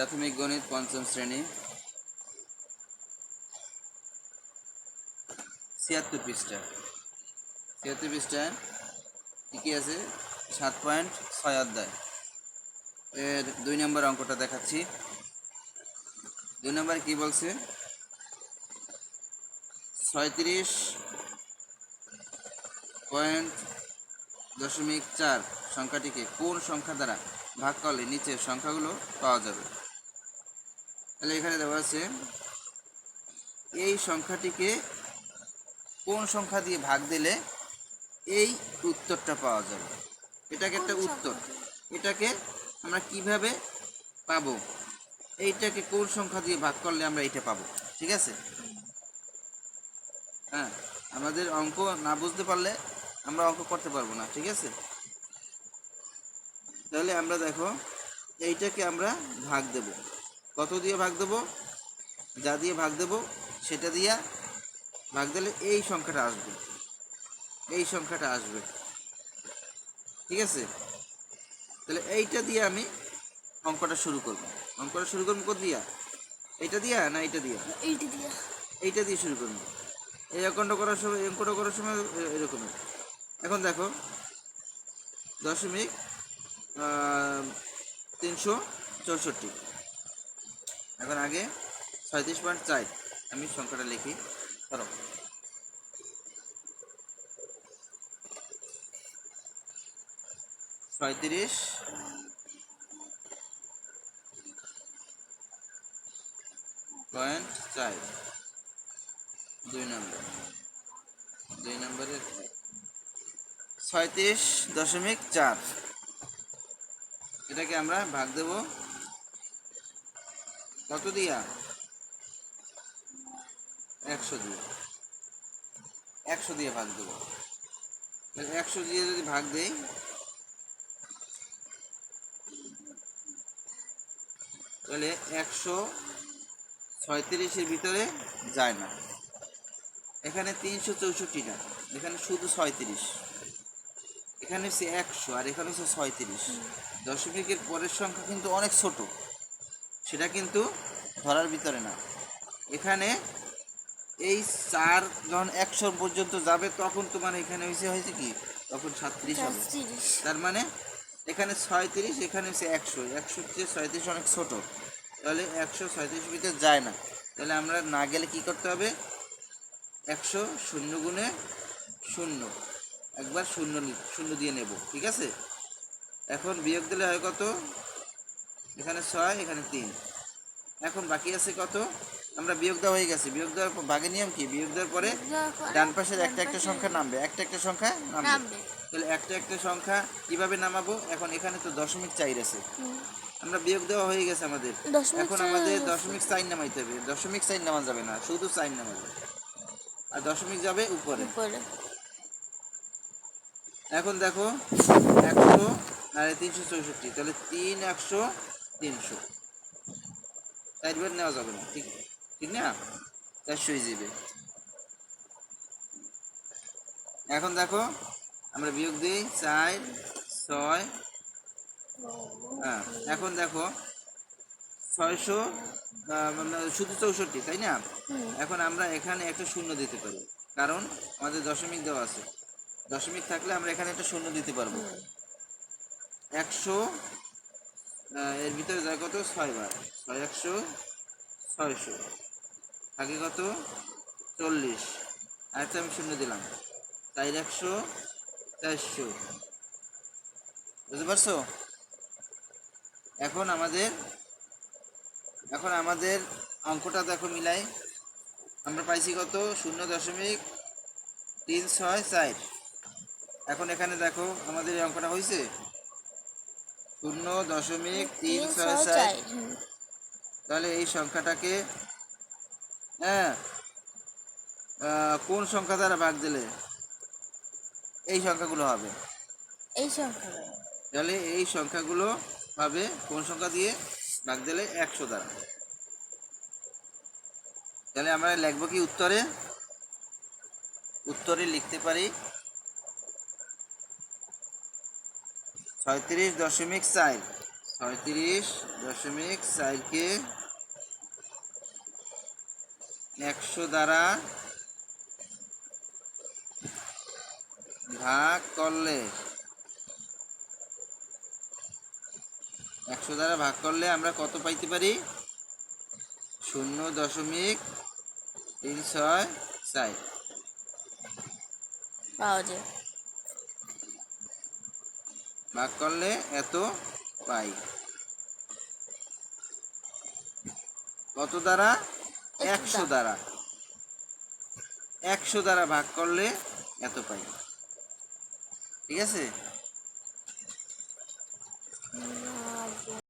প্রাথমিক গণিত পঞ্চম শ্রেণি। ছিয়াত্তর পৃষ্ঠা। ছিয়াত্তর পৃষ্ঠায় কী কী আছে, সাত পয়েন্ট ছয় অধ্যায়। এর দুই নম্বর অঙ্কটা দেখাচ্ছি। দুই নম্বর কি বলছে? ছয়ত্রিশ পয়েন্ট দশমিক চার, সংখ্যাটিকে কোন সংখ্যা দ্বারা ভাগ করলে নিচের সংখ্যাগুলো পাওয়া যাবে? তাহলে এখানে দেওয়া আছে এই সংখ্যাটিকে কোন সংখ্যা দিয়ে ভাগ দিলে এই উত্তরটা পাওয়া যাবে? এটাকে একটা উত্তর। এটাকে আমরা কীভাবে পাবো? এইটাকে কোন সংখ্যা দিয়ে ভাগ করলে আমরা এটা পাবো? ঠিক আছে? হ্যাঁ আমাদের অঙ্ক না বুঝতে পারলে আমরা অঙ্ক করতে পারব না ঠিক আছে? তাহলে আমরা দেখো এইটাকে আমরা ভাগ দেব। কত দিয়ে ভাগ দেব? যা দিয়ে ভাগ দেব সেটা দিয়া ভাগ দিলে এই সংখ্যাটা আসবে। এই সংখ্যাটা আসবে। ঠিক আছে? তাহলে এইটা দিয়ে আমি অঙ্কটা শুরু করব। অঙ্কটা শুরু করব কোথ দিয়া? এইটা দিয়া না এইটা দিয়া? এইটা দিয়া। এইটা দিয়ে শুরু করব। এই অঙ্কটা করার সময় অঙ্কটা করার সময় এরকমই এখন দেখো দশমিক তিনশো চৌষট্টি। এখন আগে ছয়ত্রিশ পয়েন্ট চার। আমি সংখ্যাটা লিখি। ধরো। ছয়ত্রিশ পয়েন্ট চার। দুই নম্বর। দুই নম্বরের ছয়ত্রিশ দশমিক চার। এটাকে আমরা ভাগ দেব কত দিয়া? একশো দিয়ে। একশো দিয়ে ভাগ দেবো। তাহলে একশো দিয়ে যদি ভাগ দেই তাহলে একশো ছয়ত্রিশের ভিতরে যায় না। এখানে তিনশো চৌষট্টি চৌষট্টিটা এখানে শুধু ছয়ত্রিশ। এখানে হচ্ছে একশো আর এখানে হচ্ছে ছয়ত্রিশ। দশমিকের পরের সংখ্যা কিন্তু অনেক ছোট। সেটা কিন্তু ধরার ভিতরে না। এখানে এই চার যখন একশো পর্যন্ত যাবে তখন তোমার এখানে হয়েছে হয়েছে কি? তখন সাতত্রিশ হবে। তার মানে এখানে ছয়ত্রিশ এখানে হচ্ছে একশো। একশো চেয়ে ছয়ত্রিশ অনেক ছোট। তাহলে একশো ছয়ত্রিশ ভিতরে যায় না। তাহলে আমরা না গেলে কি করতে হবে? একশো শূন্য গুণে শূন্য। একবার শূন্য শূন্য দিয়ে নেব ঠিক আছে? এখন বিয়োগ দিলে হয় কত? এখানে ছয় এখানে তিন। এখন বাকি আছে কত? আমরা বিয়োগ দেওয়া হয়ে গেছে। বিয়োগ দেওয়ার পর ভাগের নিয়ম কি? বিয়োগ দেওয়ার পরে ডান পাশের একটা একটা সংখ্যা নামবে। একটা একটা সংখ্যা নামবে। তাহলে একটা একটা সংখ্যা কীভাবে নামাবো? এখন এখানে তো দশমিক চাই আছে। আমরা বিয়োগ দেওয়া হয়ে গেছে আমাদের। এখন আমাদের দশমিক সাইন নামাইতে হবে। দশমিক সাইন নামা যাবে না শুধু সাইন নামাবে আর দশমিক যাবে উপরে। উপরে। এখন দেখো একশো আর তিনশো চৌষট্টি। তাহলে তিন একশো তিনশো। চারবার নেওয়া যাবে না, ঠিক ঠিক না? চারশো যাবে এখন দেখো, আমরা বিয়োগ দিই চার, ছয় হ্যাঁ এখন দেখো, ছয়শো মানে শুধু চৌষট্টি, তাই না? এখন আমরা এখানে একটা শূন্য দিতে পারি, কারণ আমাদের দশমিক দেওয়া আছে। দশমিক থাকলে আমরা এখানে একটা শূন্য দিতে পারব। একশো এর ভিতরে যায় কত? ছয় বার। ছয় একশো, ছয়শো। থাকে কত? চল্লিশ। আরেকটা আমি শূন্য দিলাম। চার একশো, চারশো। বুঝতে পারছ? এখন আমাদের এখন আমাদের অঙ্কটা দেখো মিলাই। আমরা পাইছি কত? শূন্য দশমিক তিন ছয় চার। এখন এখানে দেখো আমাদের এই অঙ্কটা হয়েছে শূন্য দশমিক তিন ছয় চার তাহলে এই সংখ্যাটাকে হ্যাঁ কোন সংখ্যা দ্বারা ভাগ দিলে এই সংখ্যাগুলো হবে? এই সংখ্যা তাহলে এই সংখ্যাগুলো হবে কোন সংখ্যা দিয়ে ভাগ দিলে একশো দ্বারা? তাহলে আমরা লিখব কি উত্তরে? উত্তরে লিখতে পারি ছয়ত্রিশ দশমিক চার। ছয়ত্রিশ দশমিক চারকে একশো দ্বারা ভাগ করলে, একশো দ্বারা ভাগ করলে আমরা কত পাইতে পারি? শূন্য দশমিক তিন ছয় চার। পাওয়া যায়। ভাগ করলে এত পাই। কত দ্বারা? একশো দ্বারা। একশো দ্বারা ভাগ করলে এত পাই। ঠিক আছে?